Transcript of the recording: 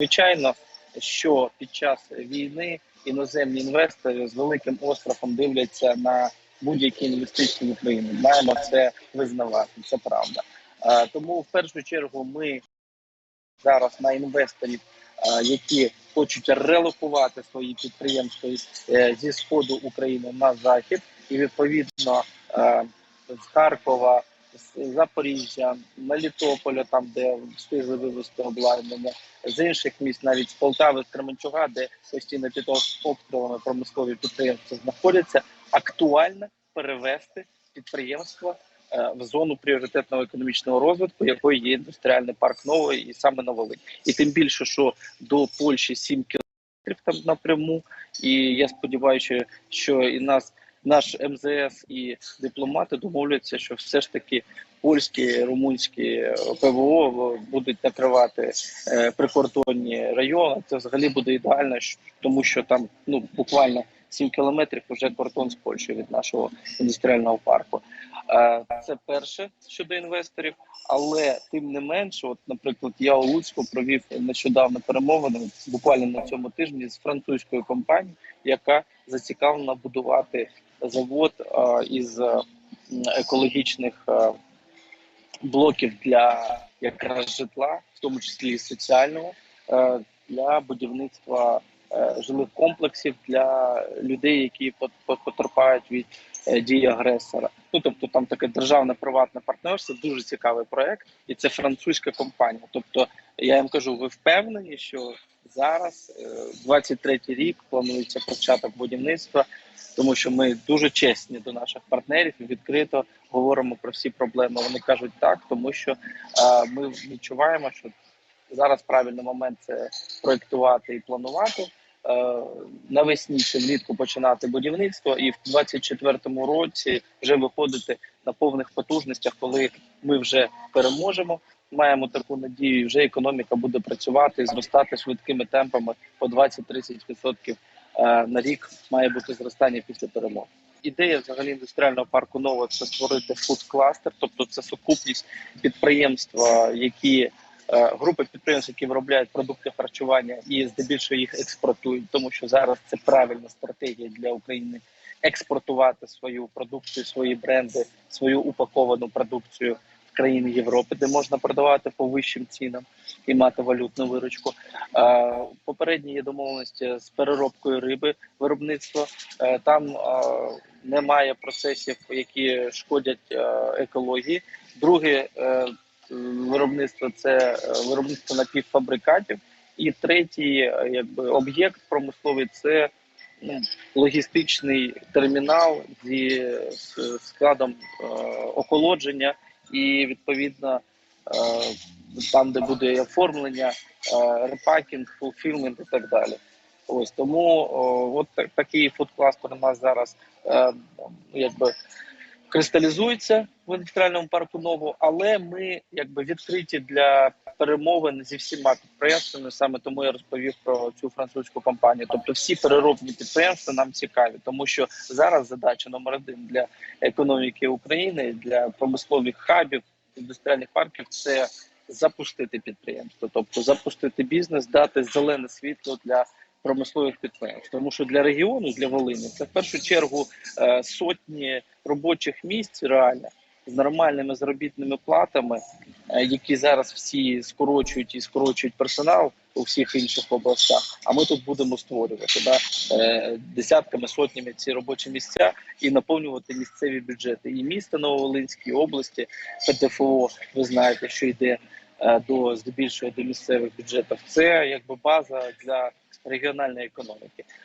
Звичайно, що під час війни іноземні інвестори з великим острахом дивляться на будь-які інвестиції в Україну. Маємо це визнавати, це правда. Тому в першу чергу ми зараз на інвесторів, які хочуть релокувати свої підприємства е, зі сходу України на захід, і відповідно з Харкова, з Запоріжжя, Мелітополя, там де встигли вивезти обладнання, з інших міст, навіть з Полтави, з Кременчуга, де постійно під обстрілами промислові підприємства знаходяться, актуально перевести підприємства е, в зону пріоритетного економічного розвитку, якою є індустріальний парк новий і саме на Волині. І тим більше, що до Польщі 7 кілометрів там напряму, і я сподіваюся, що і нас. Наш МЗС і дипломати домовляться, що все ж таки польські, румунські ПВО будуть накривати е, прикордонні райони. Це взагалі буде ідеально, тому що там ну буквально 7 кілометрів вже кордон з Польщею від нашого індустріального парку. Е, Це перше щодо інвесторів, але тим не менше, от, наприклад, я у Луцьку провів нещодавно перемовини буквально на цьому тижні з французькою компанією, яка зацікавлена будувати завод е, із е, екологічних блоків для якраз житла, в тому числі і соціального, для будівництва жилих комплексів для людей, які пот- пот- потерпають від е, дії агресора. Ну тобто там таке державне приватне партнерство, дуже цікавий проект, і це французька компанія. Тобто, я їм кажу, ви впевнені, що зараз, е, 23-й рік, планується початок будівництва, тому що ми дуже чесні до наших партнерів і відкрито говоримо про всі проблеми. Вони кажуть так, тому що е, ми відчуваємо, що зараз правильний момент це проектувати і планувати. Е, навесні чи влітку починати будівництво, і в 24-му році вже виходити на повних потужностях, коли ми вже переможемо. Маємо таку надію, вже економіка буде працювати зростати швидкими темпами по 20-30% е, на рік має бути зростання після перемоги. Ідея взагалі індустріального парку Нова це створити фуд-кластер, тобто це сукупність підприємства, які групи підприємств, які виробляють продукти харчування і здебільшого їх експортують, тому що зараз це правильна стратегія для України експортувати свою продукцію, свої бренди, свою упаковану продукцію в країни Європи, де можна продавати по вищим цінам і мати валютну виручку. Е, Попередні є домовленості з переробкою риби виробництва. Е, Там е, немає процесів, які шкодять е, екології. Друге виробництво це е, виробництво напівфабрикатів. І третій, е, якби об'єкт промисловий це ну, логістичний термінал зі складом е, охолодження і відповідно е, там, де буде оформлення, е, репакінг, фулфілмент і так далі. Ось тому о, от такий фудкластер у нас зараз е, якби кристалізується в індустріальному парку нову, але ми якби відкриті для перемовин зі всіма підприємствами. Саме тому я розповів про цю французьку компанію. Тобто, всі переробні підприємства нам цікаві, тому що зараз задача номер один для економіки України, для промислових хабів, індустріальних парків це запустити підприємство, тобто запустити бізнес, дати зелене світло для промислових підприємств. Тому що для регіону, для Волині, це в першу чергу е, сотні робочих місць реально з нормальними заробітними платами, е, які зараз всі скорочують і скорочують персонал у всіх інших областях. А ми тут будемо створювати да, е, десятками, сотнями ці робочі місця і наповнювати місцеві бюджети. І місто Нововолинській області ПТФО, ви знаєте, що йде до здебільшого до місцевих бюджетів. Це якби база для регіональної економіки.